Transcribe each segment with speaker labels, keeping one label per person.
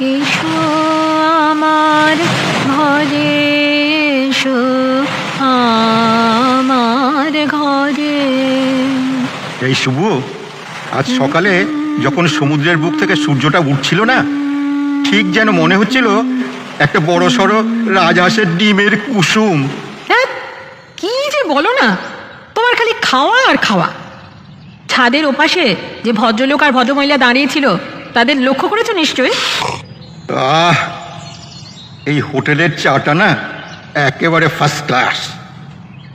Speaker 1: এসো আমার ঘরে এসো আমার ঘরে।
Speaker 2: এই শুভ আজ সকালে যখন সমুদ্রের বুক থেকে সূর্যটা উঠছিল না ঠিক যেন মনে হচ্ছিল একটা বড় সড়ো রাজহাঁসের ডিমের কুসুম।
Speaker 1: হ্যাঁ কি যে বলো না তোমার খালি খাওয়া আর খাওয়া। ছাদের ওপাশে যে ভদ্রলোক আর ভদ্রমহিলা দাঁড়িয়েছিল তাদের লক্ষ্য করেছ নিশ্চয়ই?
Speaker 2: আহ এই হোটেলের চাটা না একেবারে ফার্স্ট ক্লাস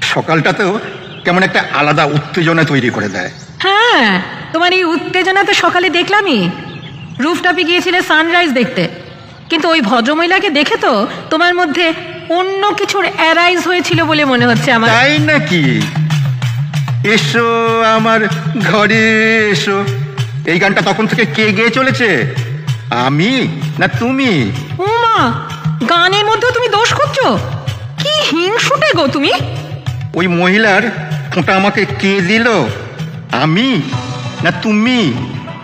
Speaker 2: সকালটাতেও কেমন একটা আলাদা উত্তেজনা তৈরি করে দেয়।
Speaker 1: হ্যাঁ তোমার এই উত্তেজনা তো সকালে দেখলামই। রুফটপে গিয়েছিলে সানরাইজ দেখতে। কিন্তু ওই ভদ্রমহিলাকে দেখে তো তোমার মধ্যে অন্য কিছুর অ্যারাইজ হয়েছিল বলে মনে হচ্ছে আমার।
Speaker 2: তাই নাকি? এসো আমার ঘরে এসো। এই গানটা তখন থেকে কে গেয়ে চলেছে? আমি? না তুমি?
Speaker 1: উমা গানের মধ্যেও তুমি দোষ করছ? কি হিংসুটে গো তুমি?
Speaker 2: ওই মহিলার ফোঁটা আমাকে কে দিল? আমি? না তুমি?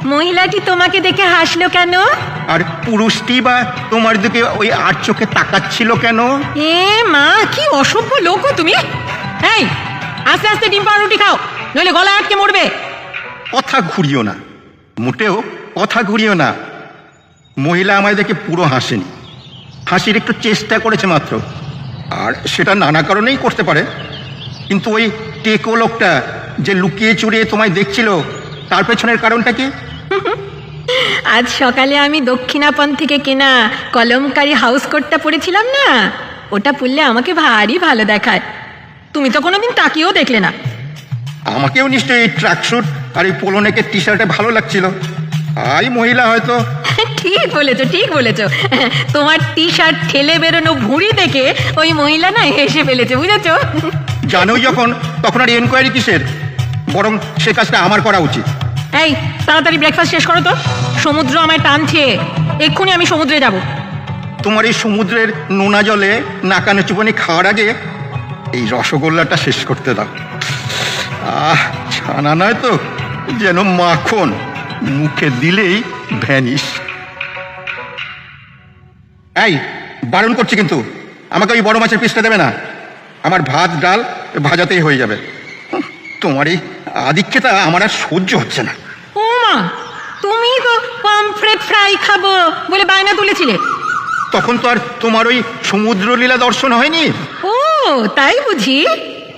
Speaker 1: মহিলাটি তোমাকে দেখে হাসলো কেন?
Speaker 2: আর পুরুষটি বা তোমার দিকে ওই আর চোখে তাকাচ্ছিল কেন?
Speaker 1: এ মা কি অসভ্য লোক তুমি। এই আস্তে আস্তে ডিম পাউরুটি খাও নইলে গলা আটকে মরবে।
Speaker 2: কথা ঘুরিও না। মোটেও কথা ঘুরিও না। মহিলা আমায় দেখে পুরো হাসেনি। হাসির একটু চেষ্টা করেছে মাত্র। আর সেটা নানা কারণেই করতে পারে। কিন্তু ওই টেকো লোকটা যে লুকিয়ে চুরিয়ে তোমায় দেখছিল তার পেছনের কারণটা কি?
Speaker 1: আজ সকালে আমি দক্ষিণাপন থেকে কেনা কলমকারি হাউস কোটটা পরেছিলাম না? ওটা পরলে আমাকে ভারী ভালো দেখায়। তুমি তো কোনোদিন তাকিয়েও দেখলে না।
Speaker 2: আমাকেও নিশ্চয়ই এই ট্র্যাকস্যুট আর এই পোলোনেকের টি শার্টে ভালো লাগছিল। আই মহিলা হয়তো
Speaker 1: ঠিক বলেছ ঠিক বলেছ। তোমার টি শার্ট ঠেলে বেরোনো ভুঁড়ি দেখে ওই মহিলা না হেসে ফেলেছে বুঝেছ?
Speaker 2: জানোই যখন তখন আর এনকোয়ারি কিসের? বরং সে কাজটা আমার করা উচিত।
Speaker 1: এই তাড়াতাড়ি ব্রেকফাস্ট শেষ করো তো। সমুদ্র আমায় টানছে। এক্ষুনি আমি সমুদ্রে যাব।
Speaker 2: তোমার এই সমুদ্রের নোনা জলে নাকানো চুপানি খাওয়ার আগে এই রসগোল্লাটা শেষ করতে দাও। আহ ছানা নয় তো যেন মাখন মুখে দিলেই ভ্যানিস এই বারণ করছি কিন্তু। আমাকে ওই বড় মাছের পিসটা দেবে না। আমার ভাত ডাল ভাজাতেই হয়ে যাবে। তোমার এই আধিক্যতা আমার আর সহ্য হচ্ছে না।
Speaker 1: ও মা তুমি তো পমফ্রেট ফ্রাই খাব বলে বায়না তুলেছিলে।
Speaker 2: তখন তো আর তোমার ওই সমুদ্র লীলা দর্শন হয়নি।
Speaker 1: ও তাই বুঝি?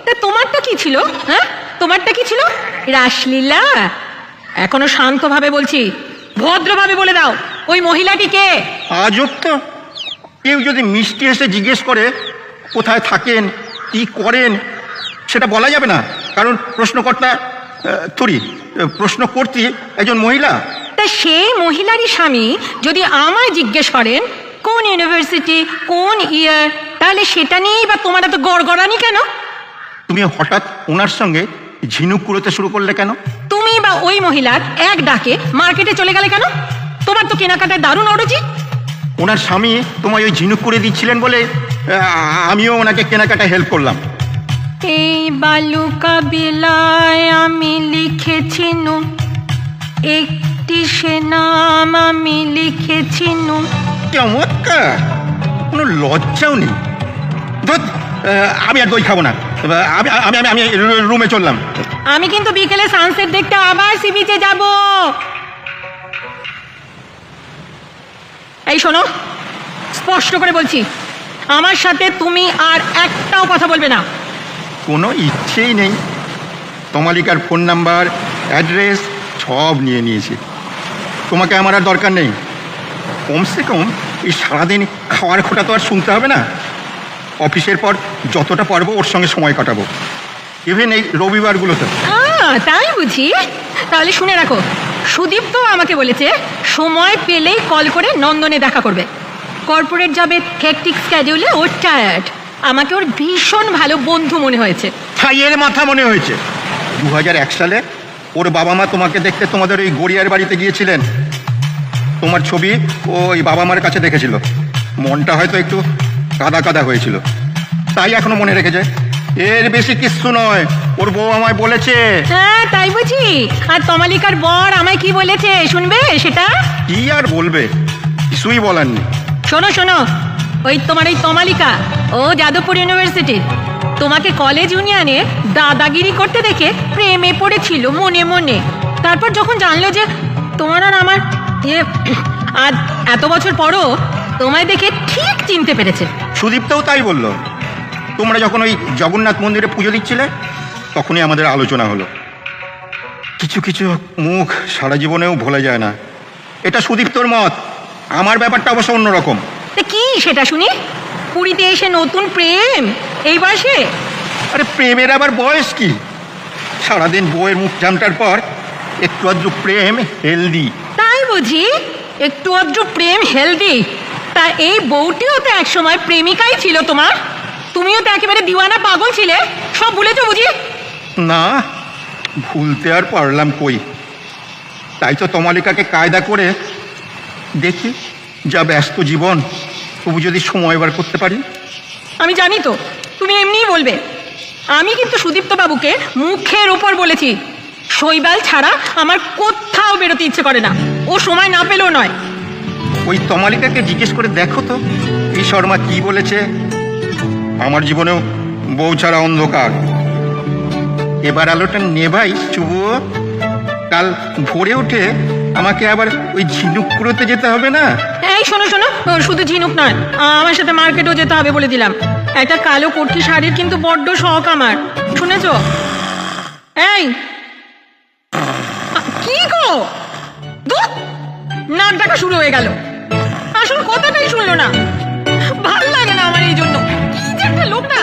Speaker 1: তা তোমারটা কি ছিল? হ্যাঁ? তোমারটা কি ছিল? রাসলীলা? এখনও শান্তভাবে বলছি ভদ্রভাবে বলে দাও ওই মহিলাটি কে?
Speaker 2: আজব তো। কেউ যদি মিষ্টি এসে জিজ্ঞেস করে কোথায় থাকেন কি করেন সেটা বলা যাবে না। কারণ প্রশ্নকর্তা তরি প্রশ্ন করতে একজন মহিলা।
Speaker 1: তা সেই মহিলারই স্বামী যদি আমায় জিজ্ঞেস করেন কোন ইউনিভার্সিটি কোন ইয়ার তাহলে সেটা নিয়েই বা তোমার এত গড়গড়ানি কেন?
Speaker 2: তুমি হঠাৎ ওনার সঙ্গে ঝিনুক কুড়োতে শুরু করলে কেন?
Speaker 1: তুমি বা ওই মহিলার এক ডাকে মার্কেটে চলে গেলে কেন? তোমার তো কেনাকাটায় দারুণ অরুচি।
Speaker 2: ওনার স্বামী তোমায় ওই ঝিনুক করে দিচ্ছিলেন বলে আমিও ওনাকে কেনাকাটায় হেল্প করলাম।
Speaker 1: এই বালুকা বিলায় আমি লিখেছি নু। একটি সে নাম আমি লিখেছি নু।
Speaker 2: চমৎকার! কোনো লজ্জাও নেই। আমি আর দই খাব না। আমি আমি আমি আমি রুমে চললাম।
Speaker 1: আমি কিন্তু বিকেলে সানসেট দেখতে আবার সি বিচে যাব। এই শোনো স্পষ্ট করে বলছি আমার সাথে তুমি আর একটাও কথা বলবে না।
Speaker 2: কোনো ইচ্ছেই নেই। তমালিকার ফোন নাম্বার অ্যাড্রেস সব নিয়ে নিয়েছি। তোমাকে আমার আর দরকার নেই। কমসে কম এই সারাদিন খাওয়ার খোটা তো আর শুনতে হবে না। অফিসের পর যতটা পারব ওর সঙ্গে সময় কাটাবো। ইভেন এই রবিবারগুলোতে।
Speaker 1: তাই বুঝি? তাহলে শুনে রাখো। সুদীপ তো আমাকে বলেছে, সময় পেলেই কল করে নন্দনে দেখা করবে। কর্পোরেট জবে হেকটিক স্ক্যাডিউলে ওর টায়ার্ড আমাকে ওর ভীষণ ভালো বন্ধু মনে হয়েছে।
Speaker 2: ছাইয়ের মাথা মনে হয়েছে। দু সালে ওর বাবা মা তোমাকে দেখতে তোমাদের ওই গড়িয়ার বাড়িতে গিয়েছিলেন। তোমার ছবি ওই বাবা মার কাছে দেখেছিল। মনটা হয়তো একটু কাদা কাদা হয়েছিল। তাই এখনও মনে রেখেছে। এর বেশি কিচ্ছু নয়। ওর বউ আমায় বলেছে।
Speaker 1: হ্যাঁ তাই বুঝি। আর তমালিকার বর আমায় কি বলেছে শুনবে সেটা?
Speaker 2: কি আর বলবে? কিছুই বলার নেই।
Speaker 1: শোনো শোনো ওই তোমার এই তমালিকা ও যাদবপুর ইউনিভার্সিটির তোমাকে কলেজ ইউনিয়নে দাদাগিরি করতে দেখে প্রেমে পড়েছিল মনে মনে। তারপর যখন জানলো যে তোমার আর আমার ইয়ে আজ এত বছর পরও তোমায় দেখে ঠিক চিনতে পেরেছে।
Speaker 2: সুদীপ্তও তাই বলল। তোমরা যখন ওই জগন্নাথ মন্দিরে পুজো দিচ্ছিলে তখনই আমাদের আলোচনা হলো। কিছু কিছু মুখ সারা জীবনেও ভোলা যায় না। এটা সুদীপ্তর মত আমার ব্যাপারটা অবশ্য অন্যরকম।
Speaker 1: কি সেটা শুনি? পুরীতে এসে নতুন প্রেম এই বয়সে?
Speaker 2: আরে প্রেমের আবার বয়স কি? সারাদিন বউয়ের মুখ জামটার পর একটু আধটু প্রেম হেলদি।
Speaker 1: তাই বুঝি? একটু আধটু প্রেম হেলদি। তা এই বউটিও তো একসময় প্রেমিকাই ছিল তোমার। তুমিও তো একেবারে দিওয়ানা পাগল ছিলে সব ভুলেছো বুঝি?
Speaker 2: না ভুলতে আর পারলাম কই? তাই তো তমালিকাকে কায়দা করে দেখি যা ব্যস্ত জীবন তবু যদি সময় বার করতে পারি।
Speaker 1: আমি জানি তো তুমি এমনিই বলবে। আমি কিন্তু সুদীপ্ত বাবুকে মুখের ওপর বলেছি শৈবাল ছাড়া আমার কোথাও বেরোতে ইচ্ছে করে না। ও সময় না পেলেও নয়।
Speaker 2: ওই তমালিকাকে জিজ্ঞেস করে দেখো তো এই শর্মা কি বলেছে? আমার জীবনেও বউ ছাড়া অন্ধকার। এবার আলোটা নেভাই, চুবু। কাল ভোরে উঠে আমাকে আবার ওই ঝিনুকপুরোতে যেতে হবে না?
Speaker 1: এই, শোনো শোনো শুধু ঝিনুক নয় আমার সাথে মার্কেটও যেতে হবে বলে দিলাম। একটা কালো কঠি শাড়ির কিন্তু বড্ড শখ আমার, শুনেছো? এই কি গো? নাক ডাকা শুরু হয়ে গেল। আসল কথাটাই শুনলো না। ভালো লাগে না আমার এই জন্য। কি যে একটা লোক না